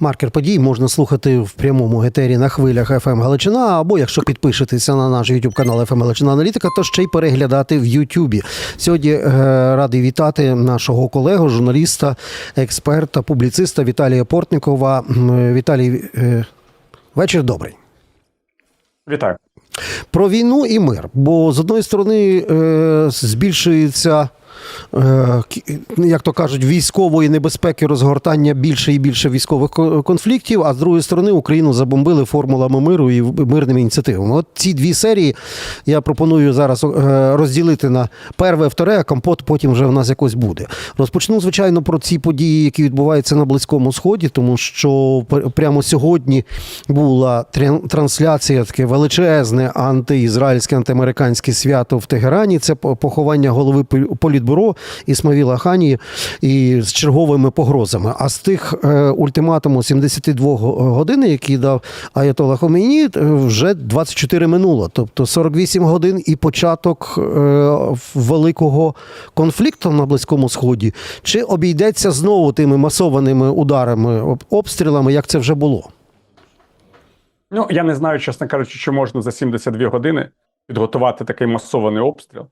Маркер подій можна слухати в прямому етері на хвилях FM Галичина, або якщо підпишетеся на наш YouTube канал FM Галичина Аналітика, то ще й переглядати в Ютубі. Сьогодні е, радий вітати нашого колегу, журналіста, експерта, публіциста Віталія Портникова. Віталій, е, вечір добрий. Вітаю. Про війну і мир. Бо з одної сторони е, збільшується. Е, Як то кажуть, військової небезпеки розгортання більше і більше військових конфліктів, а з другої сторони Україну забомбили формулами миру і мирними ініціативами. От ці дві серії я пропоную зараз е, розділити на перве, вторе, а компот потім вже в нас якось буде. Розпочну, звичайно, про ці події, які відбуваються на Близькому Сході, тому що прямо сьогодні була тран- трансляція таке величезне антиізраїльське, антиамериканське свято в Тегерані. Це поховання голови пол- політбюро Ісмавіла Хані і з черговими погрозами. А з тих е, ультиматуму 72 годин, які дав Аятола Хомейні, е, вже 24 минуло. Тобто 48 годин і початок е, великого конфлікту на Близькому Сході. Чи обійдеться знову тими масованими ударами, обстрілами, як це вже було? Ну я не знаю, чесно кажучи, чи можна за 72 години підготувати такий масований обстріл,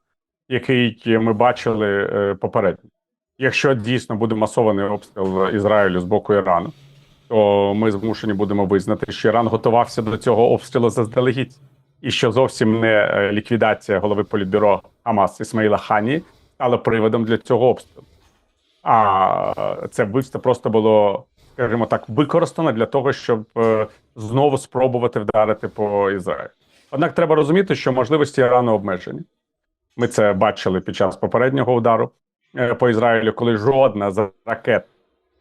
який ми бачили е, попередньо. Якщо дійсно буде масований обстріл Ізраїлю з боку Ірану, то ми змушені будемо визнати, що Іран готувався до цього обстрілу заздалегідь, і що зовсім не е, ліквідація голови політбюро Хамас Ісмаїла Хані стала приводом для цього обстрілу. А е, це вбивство просто було, скажімо так, використано для того, щоб е, знову спробувати вдарити по Ізраїлю. Однак треба розуміти, що можливості Ірану обмежені. Ми це бачили під час попереднього удару е, по Ізраїлю, коли жодна з ракет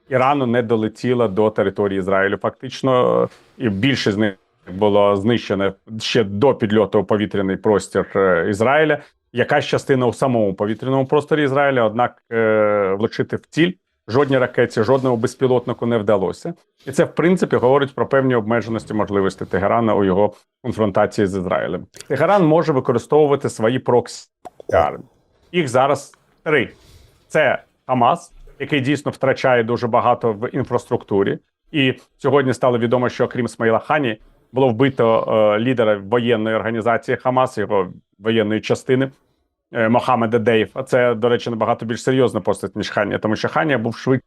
Ірану не долетіла до території Ізраїлю. Фактично, і більше з них було знищено ще до підльоту повітряний простір е, Ізраїля. Якась частина у самому повітряному просторі Ізраїля, однак е, влучити в ціль жодній ракеті, жодному безпілотнику не вдалося. І це, в принципі, говорить про певні обмеженості можливості Тегерана у його конфронтації з Ізраїлем. Тегеран може використовувати свої проксі армії. Їх зараз три: це Хамас, який дійсно втрачає дуже багато в інфраструктурі. І сьогодні стало відомо, що крім Смаїла Хані було вбито е, лідера воєнної організації Хамас, його воєнної частини. Е, Мохаммеда Дейв. А це, до речі, набагато більш серйозна постать, ніж Ханія, тому що Ханія був швидше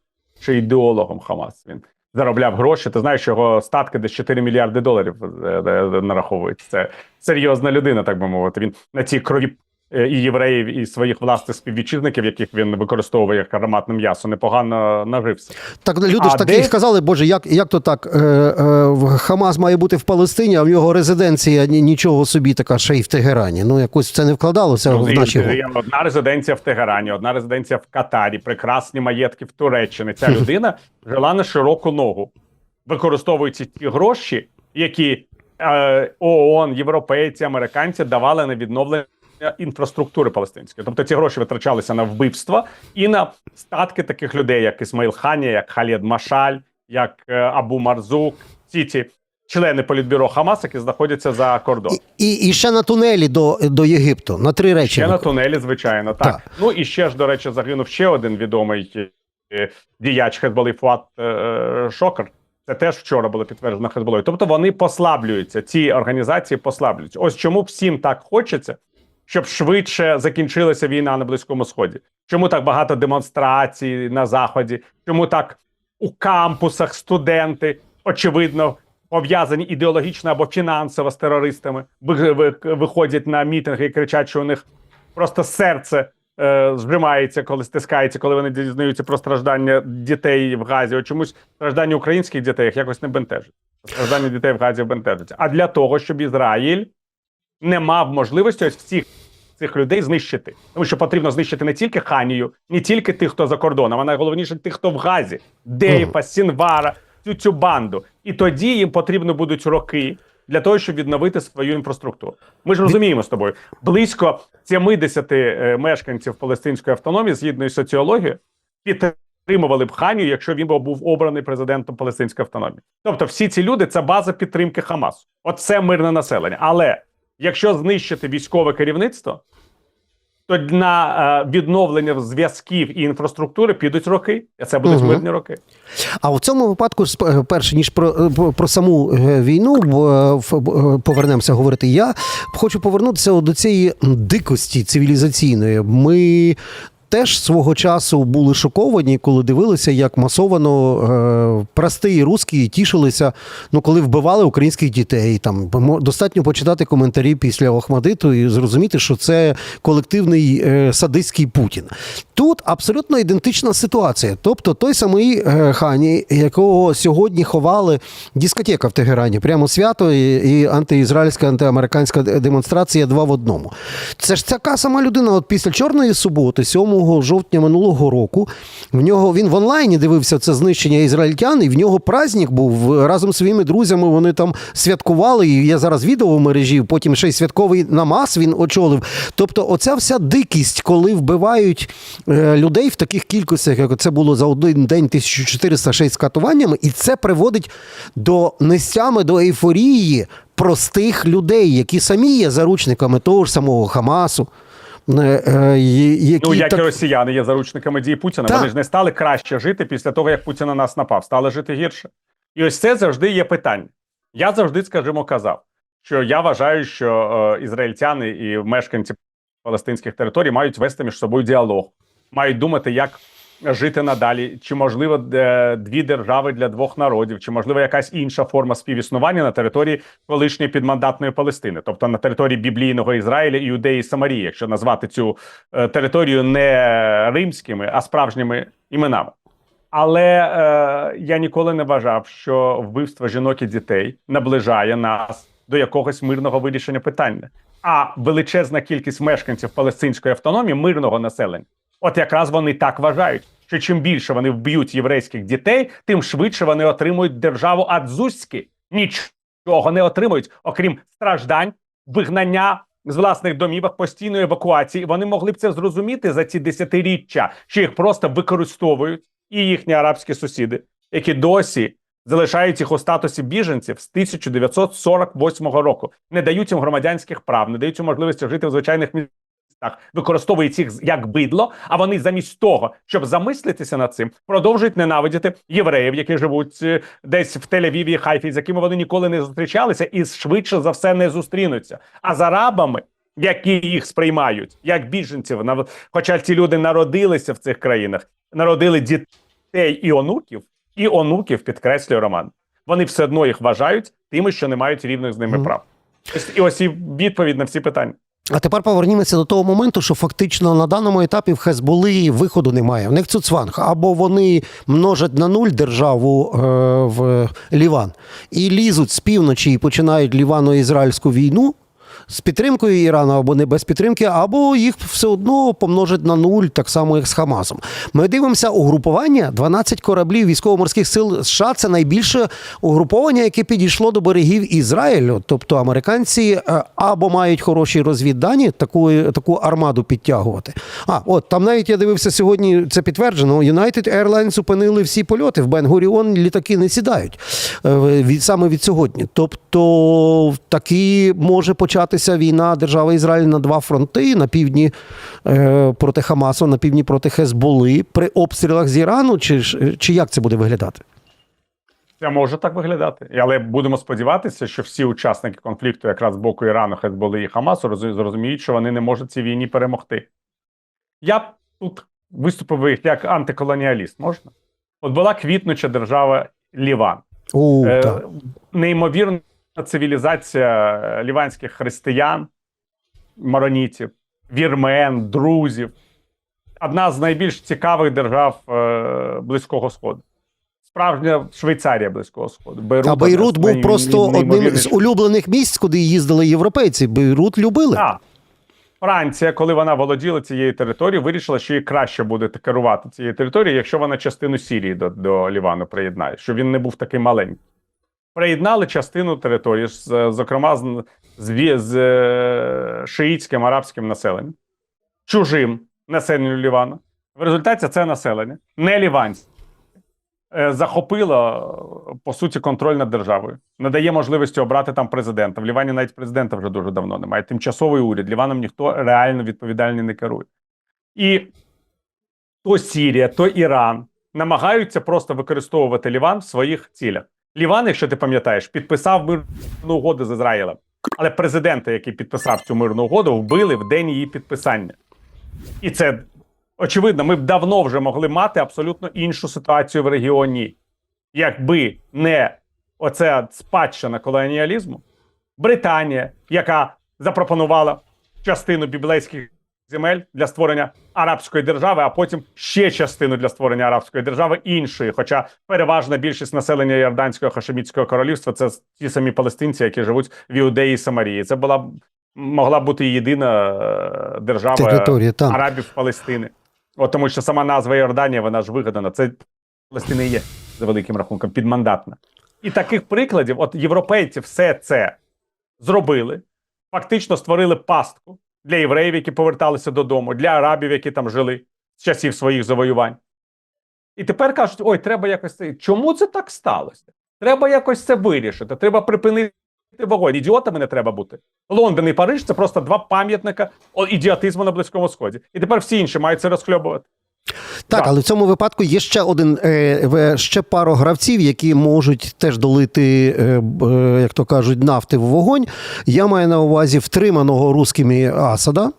ідеологом Хамас. Він заробляв гроші. Ти знаєш, його статки десь 4 мільярди доларів е, е, нараховують. Це серйозна людина, так би мовити. Він на цій крові і євреїв, і своїх власних співвітчизників, яких він використовує як ароматне м'ясо, непогано нажився. Так люди А ж таки де- сказали, боже, як, як то так? Е, е, Хамас має бути в Палестині, а в нього резиденція нічого собі така ще й в Тегерані. Ну якось це не вкладалося в Ну, наші і- голови. одна резиденція в Тегерані, одна резиденція в Катарі, прекрасні маєтки в Туреччині. Ця людина жила на широку ногу, використовуючи ті гроші, які е, ООН, європейці, американці давали на відновлення інфраструктури палестинської. Тобто ці гроші витрачалися на вбивства і на статки таких людей, як Ісмаїл Хані, як Халід Машаль, як е, Абу Марзук, всі ці члени політбюро Хамас, які знаходяться за кордоном. І, і ще на тунелі до, до Єгипту на три речі. Ще на тунелі, звичайно, так. Так. Ну і ще ж, до речі, загинув ще один відомий е, діяч Хезболи Фуат е, Шокер. Це теж вчора було підтверджено Хезболою. Тобто вони послаблюються, ці організації послаблюються. Ось чому всім так хочеться, щоб швидше закінчилася війна на Близькому Сході. Чому так багато демонстрацій на Заході? Чому так у кампусах студенти, очевидно, пов'язані ідеологічно або фінансово з терористами, ви- ви- виходять на мітинги і кричать, що у них просто серце е, зжимається, коли стискається, коли вони дізнаються про страждання дітей в Газі. От чомусь страждання українських дітей якось не бентежить. Страждання дітей в Газі бентежиться. А для того, щоб Ізраїль не мав можливості ось всіх цих людей знищити. Тому що потрібно знищити не тільки Ханію, не тільки тих, хто за кордоном, а найголовніше тих, хто в Газі, Дейфа, Сінвара, цю цю банду. І тоді їм потрібно будуть роки для того, щоб відновити свою інфраструктуру. Ми ж розуміємо з тобою, близько 70 е, мешканців палестинської автономії, згідно із соціологією, підтримували б Ханію, якщо він був обраний президентом палестинської автономії. Тобто, всі ці люди це база підтримки Хамасу. От це мирне населення. Але якщо знищити військове керівництво, то на е, відновлення зв'язків і інфраструктури підуть роки. І це будуть угу. мирні роки. А в цьому випадку, сп- перше ніж про, про, про саму е, війну е, повернемося говорити, я хочу повернутися до цієї дикості цивілізаційної. Ми. Теж свого часу були шоковані, коли дивилися, як масовано е, прості русські тішилися, ну коли вбивали українських дітей. Там достатньо почитати коментарі після Охмадиту і зрозуміти, що це колективний е, садистський Путін. Тут абсолютно ідентична ситуація. Тобто той самий е, Хані, якого сьогодні ховали дискотека в Тегерані, прямо свято і, і антиізраїльська, антиамериканська демонстрація два в одному. Це ж така сама людина. От після Чорної суботи, 7 жовтня минулого року, в нього він в онлайні дивився це знищення ізраїльтян, і в нього праздник був разом зі своїми друзями. Вони там святкували. І я зараз відео в мережі. Потім ще й святковий намаз він очолив. Тобто, оця вся дикість, коли вбивають людей в таких кількостях, як це було за один день 1406 з катуваннями, і це приводить до нестями, до ейфорії простих людей, які самі є заручниками того ж самого Хамасу. е, е, які Ну, як так- і росіяни є заручниками дії Путіна. Так. Вони ж не стали краще жити після того, як Путін на нас напав, стали жити гірше. І ось це завжди є питання. Я завжди, скажімо, казав, що я вважаю, що е, ізраїльтяни і мешканці палестинських територій мають вести між собою діалог, мають думати, як жити надалі, чи можливо дві держави для двох народів, чи можливо якась інша форма співіснування на території колишньої підмандатної Палестини, тобто на території біблійного Ізраїля, Іудеї і Самарії, якщо назвати цю е, територію не римськими, а справжніми іменами. Але е, я ніколи не вважав, що вбивство жінок і дітей наближає нас до якогось мирного вирішення питання. А величезна кількість мешканців палестинської автономії, мирного населення, от якраз вони так вважають, що чим більше вони вб'ють єврейських дітей, тим швидше вони отримують державу Адзузьки. Нічого не отримують, окрім страждань, вигнання з власних домівок, постійної евакуації. Вони могли б це зрозуміти за ці десятиріччя, що їх просто використовують і їхні арабські сусіди, які досі залишають їх у статусі біженців з 1948 року, не дають їм громадянських прав, не дають їм можливості жити в звичайних містах, використовують їх як бидло. А вони замість того, щоб замислитися над цим, продовжують ненавидіти євреїв, які живуть е, десь в Тель-Авіві, Хайфі, з якими вони ніколи не зустрічалися, і швидше за все не зустрінуться. А з арабами. Які їх сприймають як біженців, хоча ці люди народилися в цих країнах, народили дітей і онуків, і онуків підкреслює Роман. Вони все одно їх вважають тими, що не мають рівних з ними прав. І ось і відповідь на всі питання. А тепер повернімося до того моменту, що фактично на даному етапі в Хезболи виходу немає. В них цуцванг. Або вони множать на нуль державу е, в Ліван і лізуть з півночі і починають лівано-ізраїльську війну. З підтримкою Ірану або не без підтримки, або їх все одно помножать на нуль, так само як з Хамасом. Ми дивимося угрупування 12 кораблів військово-морських сил США. Це найбільше угруповання, яке підійшло до берегів Ізраїлю. Тобто американці е, або мають хороші розвіддані, таку, таку армаду підтягувати. А от там навіть я дивився сьогодні. Це підтверджено. United Airlines зупинили всі польоти в Бен-Гуріон. Літаки не сідають е, саме від сьогодні. Тобто таки може початися війна держави Ізраїль на два фронти: на півдні е, проти Хамасу, на півдні проти Хезболи при обстрілах з Ірану. Чи, чи як це буде виглядати? Це може так виглядати, але будемо сподіватися, що всі учасники конфлікту, якраз з боку Ірану, Хезболи і Хамасу, зрозуміють, що вони не можуть цій війні перемогти. Я тут виступив як антиколоніаліст. Можна? От була квітнуча держава Ліван. О, Е, так. неймовірна цивілізація е, ліванських християн, маронітів, вірмен, друзів. Одна з найбільш цікавих держав е, Близького Сходу. Справжня Швейцарія Близького Сходу. Бейрут, А Бейрут був просто неймовірних- одним з улюблених місць, куди їздили європейці. Бейрут любили. Так. Франція, коли вона володіла цією територією, вирішила, що їй краще буде керувати цією територією, якщо вона частину Сірії до, до Лівану приєднає, щоб він не був такий маленький. Приєднали частину території, зокрема з, з, з е, шиїтським арабським населенням, чужим населенню Лівану. В результаті це населення, не ліванське, е, захопила е, по суті контроль над державою, надає можливості обрати там президента. В Лівані навіть президента вже дуже давно немає. Тимчасовий уряд. Ліваном ніхто реально відповідальний не керує. І то Сірія, то Іран намагаються просто використовувати Ліван в своїх цілях. Ліван, якщо ти пам'ятаєш, підписав мирну угоду з Ізраїлем. Але президента, який підписав цю мирну угоду, вбили в день її підписання. І це очевидно, ми б давно вже могли мати абсолютно іншу ситуацію в регіоні, якби не оця спадщина колоніалізму, Британія, яка запропонувала частину біблейських земель для створення арабської держави, а потім ще частину для створення арабської держави іншої. Хоча переважна більшість населення Йорданського хашемітського королівства це ті самі палестинці, які живуть в Іудеї і Самарії. Це була могла бути єдина е, держава арабів Палестини. От тому, що сама назва Йорданія, вона ж вигадана. Це Палестина є за великим рахунком підмандатна. І таких прикладів, от європейці все це зробили, фактично створили пастку для євреїв, які поверталися додому, для арабів, які там жили з часів своїх завоювань. І тепер кажуть: ой, треба якось це. Чому це так сталося? Треба якось це вирішити. Треба припинити вогонь. Ідіотами не треба бути. Лондон і Париж це просто два пам'ятника ідіотизму на Близькому Сході. І тепер всі інші мають це розхльобувати. Так, Так. але в цьому випадку є ще один е, ще пару гравців, які можуть теж долити, е, е, як то кажуть, нафти в вогонь. Я маю на увазі втриманого русскими Асада.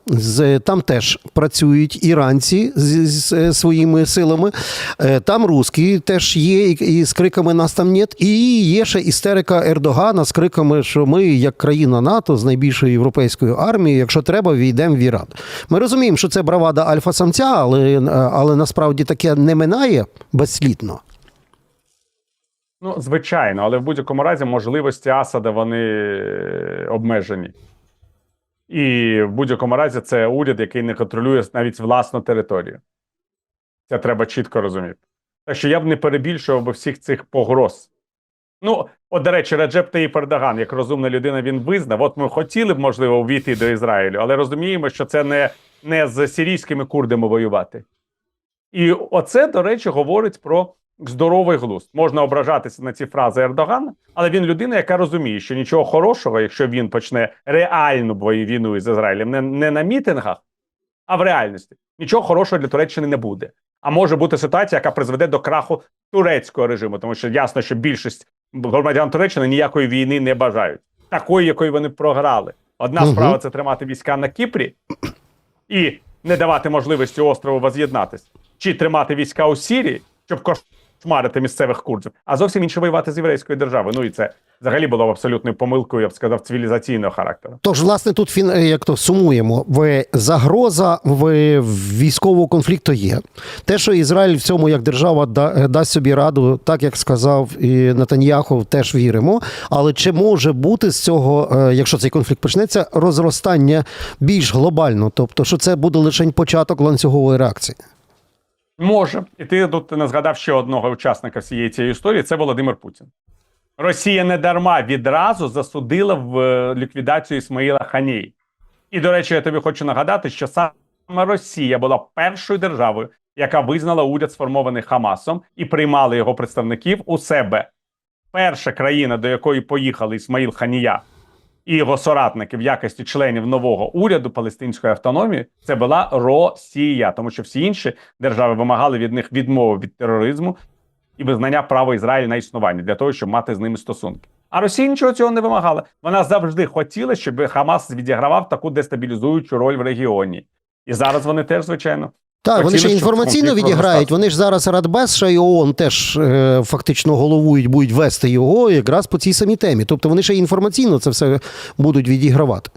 Там теж працюють іранці з, з е, своїми силами. Е, Там русські теж є і, і з криками нас там нет. І є ще істерика Ердогана з криками, що ми, як країна НАТО, з найбільшою європейською армією, якщо треба, війдемо в Іран. Ми розуміємо, що це бравада альфа-самця, але, але насправді таке не минає безслідно. Ну, звичайно, але в будь-якому разі можливості Асада вони е, обмежені. І в будь-якому разі це уряд, який не контролює навіть власну територію. Це треба чітко розуміти. Так що я б не перебільшував би всіх цих погроз. Ну, от, до речі, Реджеп Таїп Ердоган, як розумна людина, він визнав. От ми хотіли б, можливо, увійти до Ізраїлю, але розуміємо, що це не, не з сирійськими курдами воювати. І оце, до речі, говорить про здоровий глузд. Можна ображатися на ці фрази Ердогана, але він людина, яка розуміє, що нічого хорошого, якщо він почне реальну війну із Ізраїлем, не, не на мітингах, а в реальності. Нічого хорошого для Туреччини не буде. А може бути ситуація, яка призведе до краху турецького режиму, тому що ясно, що більшість громадян Туреччини ніякої війни не бажають, такої, якої вони програли. Одна Мгм. справа це тримати війська на Кіпрі і не давати можливості острову воз'єднатись, чи тримати війська у Сірії, щоб кошмарити місцевих курдів, а зовсім інше воювати з єврейською державою. Ну і це взагалі було б абсолютною помилкою, я б сказав, цивілізаційного характеру. Тож, власне, тут фін- е, як то сумуємо, в загроза в військового конфлікту є. Те, що Ізраїль в цьому як держава да- дасть собі раду, так як сказав і Натаньяху, теж віримо. Але чи може бути з цього, е, якщо цей конфлікт почнеться, розростання більш глобально? Тобто, що це буде лише початок ланцюгової реакції? Може, і ти тут не згадав ще одного учасника всієї цієї історії. Це Володимир Путін. Росія не дарма відразу засудила в е, ліквідацію Ісмаїла Ханії. І, до речі, я тобі хочу нагадати, що саме Росія була першою державою, яка визнала уряд сформований Хамасом і приймала його представників у себе. Перша країна, до якої поїхали Ісмаїл Ханія і його соратники в якості членів нового уряду палестинської автономії, це була Росія, тому що всі інші держави вимагали від них відмови від тероризму і визнання права Ізраїлю на існування для того, щоб мати з ними стосунки. А Росія нічого цього не вимагала. Вона завжди хотіла, щоб Хамас відігравав таку дестабілізуючу роль в регіоні. І зараз вони теж, звичайно, Так, вони ще інформаційно відіграють. Вони ж зараз Радбез ще й ООН теж е, фактично головують, будуть вести його якраз по цій самій темі. Тобто вони ще інформаційно це все будуть відігравати.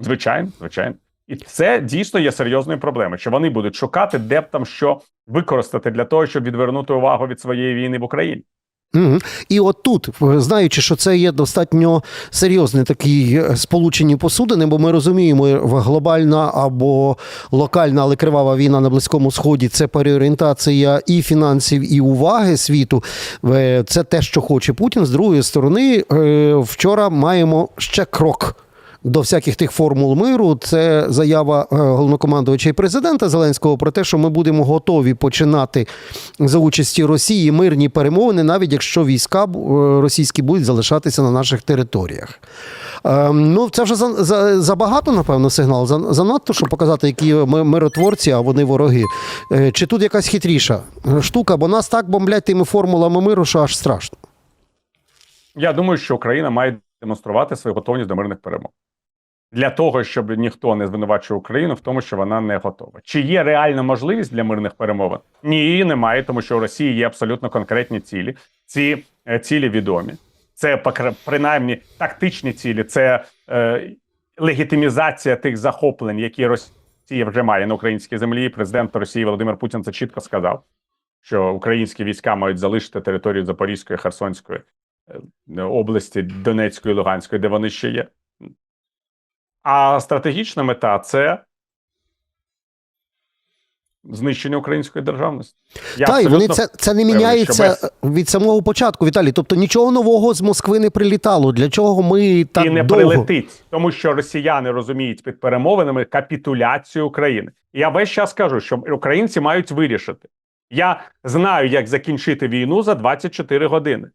Звичайно, звичайно. І це дійсно є серйозною проблемою, що вони будуть шукати, де б там що використати для того, щоб відвернути увагу від своєї війни в Україні. Угу. І от тут, е, знаючи, що це є достатньо серйозні такі е, сполучені посудини, бо ми розуміємо, е, глобальна або локальна, але кривава війна на Близькому Сході це переорієнтація і фінансів, і уваги світу. Е, Це те, що хоче Путін. З другої сторони, вчора маємо ще крок. До всяких тих формул миру. Це заява е, головнокомандувача і президента Зеленського про те, що ми будемо готові починати за участі Росії мирні перемовини, навіть якщо війська е, російські будуть залишатися на наших територіях. Е, Ну, це вже за, за, забагато, напевно, сигнал. За, занадто, щоб показати, які ми миротворці, а вони вороги. Чи тут якась хитріша штука, бо нас так бомблять тими формулами миру, що аж страшно. Я думаю, що Україна має демонструвати свою готовність до мирних перемог для того, щоб ніхто не звинувачував Україну в тому, що вона не готова. Чи є реальна можливість для мирних перемовин? Ні, немає, тому що у Росії є абсолютно конкретні цілі. Ці е, цілі відомі. Це принаймні тактичні цілі, це е, легітимізація тих захоплень, які Росія вже має на українській землі. Президент Росії Володимир Путін це чітко сказав, що українські війська мають залишити територію Запорізької, Херсонської е, області Донецької, Луганської, де вони ще є. А стратегічна мета це знищення української державності. Я Та, і вони це, це не міняється що від самого початку, Віталій. Тобто нічого нового з Москви не прилітало. Для чого ми так і не довго? прилетить, тому що росіяни розуміють під перемовинами капітуляцію України. І я весь час кажу, що українці мають вирішити. Я знаю, як закінчити війну за 24 години.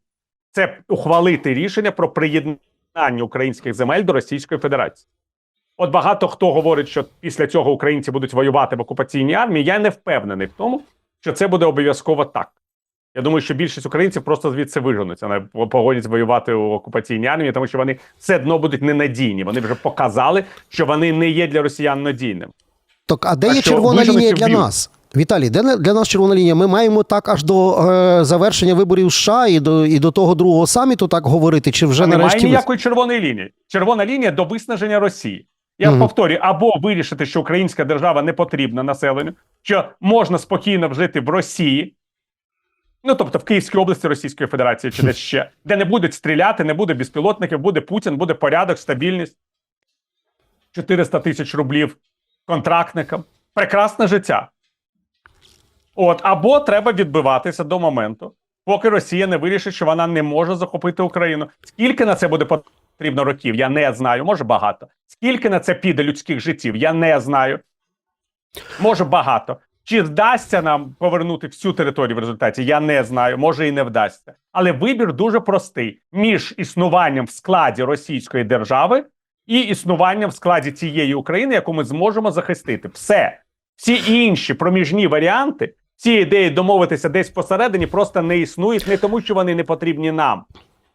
Це ухвалити рішення про приєднання українських земель до Російської Федерації. От багато хто говорить, що після цього українці будуть воювати в окупаційній армії. Я не впевнений в тому, що це буде обов'язково так. Я думаю, що більшість українців просто звідси виженуться, не погодять воювати у окупаційній армії, тому що вони все одно будуть ненадійні. Вони вже показали, що вони не є для росіян надійним. Так, а де А є червона лінія для вб'ють? нас? Віталій, де для нас червона лінія? Ми маємо так аж до е, завершення виборів США і до, і до того другого саміту так говорити, чи вже немає нарешті. ви- ніякої червоної лінії. Червона лінія до виснаження Росії. Я Мгм. повторюю, або вирішити, що українська держава не потрібна населенню, що можна спокійно жити в Росії, ну тобто в Київській області Російської Федерації чи десь ще, де не будуть стріляти, не буде безпілотників, буде Путін, буде порядок, стабільність. 400 тисяч рублів контрактникам. Прекрасне життя. От, або треба відбиватися до моменту, поки Росія не вирішить, що вона не може захопити Україну. Скільки на це буде потрібно років? Я не знаю. Може багато. Скільки на це піде людських життів? Я не знаю. Може багато. Чи вдасться нам повернути всю територію в результаті? Я не знаю. Може і не вдасться. Але вибір дуже простий між існуванням в складі Російської держави і існуванням в складі тієї України, яку ми зможемо захистити. Все. Всі інші проміжні варіанти, ці ідеї домовитися десь посередині, просто не існують не тому, що вони не потрібні нам.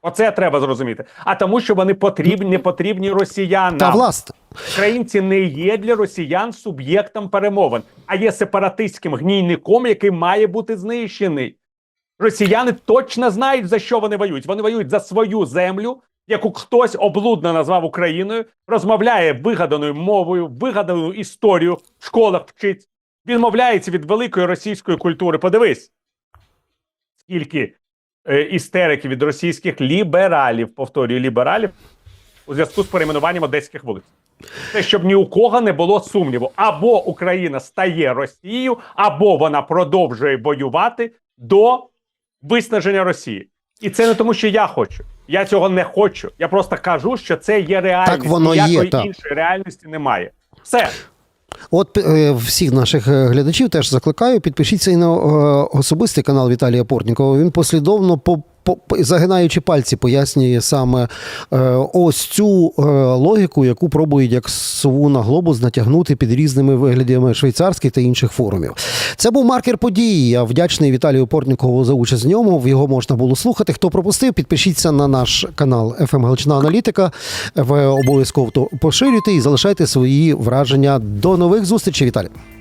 Оце треба зрозуміти. А тому, що вони потрібні, не потрібні росіянам. Та власне. Українці не є для росіян суб'єктом перемовин, а є сепаратистським гнійником, який має бути знищений. Росіяни точно знають, за що вони воюють. Вони воюють за свою землю, яку хтось облудно назвав Україною, розмовляє вигаданою мовою, вигадану історію в школах вчить, відмовляється від великої російської культури. Подивись, скільки істерики від російських лібералів, повторюю, лібералів у зв'язку з перейменуванням одеських вулиць. Це щоб ні у кого не було сумніву. Або Україна стає Росією, або вона продовжує воювати до виснаження Росії. І це не тому, що я хочу. Я цього не хочу. Я просто кажу, що це є реальність. Так воно є, так. іншої реальності немає. Все. От е, всіх наших е, глядачів теж закликаю, підпишіться і на е, особистий канал Віталія Портнікова. Він послідовно по. Загинаючи пальці, пояснює саме е, ось цю е, логіку, яку пробують як сову на глобус натягнути під різними виглядами швейцарських та інших форумів. Це був маркер події. Я вдячний Віталію Портнікову за участь в ньому. Його можна було слухати. Хто пропустив, підпишіться на наш канал «ФМ Галичина Аналітика. Ви обов'язково поширюйте і залишайте свої враження. До нових зустрічей, Віталій.